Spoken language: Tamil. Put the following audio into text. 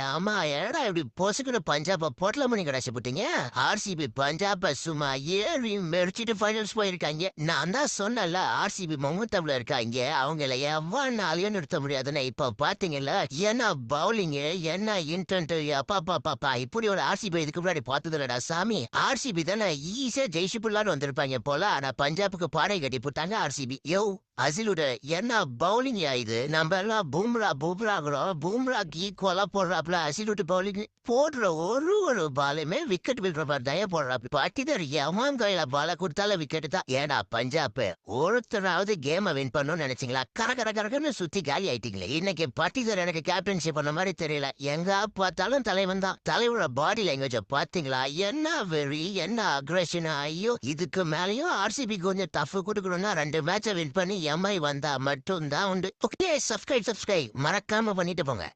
அம்மா ஏடா இப்படி பொசுக்குன்னு பஞ்சாப பொட்டல மணி கடைசி போட்டீங்க? ஆர்சிபி பஞ்சாப சும்மா ஏறி மெரிச்சிட்டு ஃபைனல்ஸ் போயிருக்காங்க. நான் தான் சொன்னல ஆர்சிபி மொங்கத்தப்ல இருக்காங்க. அவங்கள எவ்வளவு நிறுத்த முடியாதுன்னு இப்ப பாத்தீங்கல்ல என்ன பவுலிங் என்ன இன்டென்ட் அப்பா அப்பா பாப்பா இப்படி ஒரு ஆர்சிபி இதுக்கு முன்னாடி பார்த்ததுலடா சாமி. ஆர்சிபி தானே ஈஸியா ஜெயிச்சுப்புலான்னு வந்திருப்பாங்க போல ஆனா பஞ்சாபுக்கு பாடை கட்டி போட்டாங்க ஆர்சிபி யோ அசிலுட என்ன பவுலிங் ஆயுது நம்ம எல்லாம் பூம்ரா பூம்ராங்கிறோம் பூம்ராக்கு ஈக்குவலா போடுறாப்ல அசிலுட்டு பவுலிங் போடுற ஒரு ஒரு பாலுமே விக்கெட் விடுற மாதிரி தான் போடுறாப்ல பட்டிதர் எவன் கையில பால கொடுத்தாலும் விக்கெட் தான். ஏடா பஞ்சாப் ஒருத்தராவது கேமை வின் பண்ணணும்னு நினைச்சீங்களா? கர கர கரகன்னு சுத்தி காலி ஆயிட்டீங்களே. இன்னைக்கு பட்டிதர் எனக்கு கேப்டன்ஷிப் பண்ண மாதிரி தெரியல. எங்க பார்த்தாலும் தலைவன் தான். தலைவரோட பாடி லாங்குவேஜ பாத்தீங்களா என்ன வெறி என்ன அக்ரஷன் ஐயோ. இதுக்கு மேலயும் ஆர்சிபி கொஞ்சம் டஃப் கொடுக்கணும்னா ரெண்டு மேட்சை வின் பண்ணி எம்ஐ வந்தா மட்டும்தான் உண்டு. ஓகே சப்ஸ்கிரைப் சப்ஸ்கிரைப் மறக்காம பண்ணிட்டு போங்க.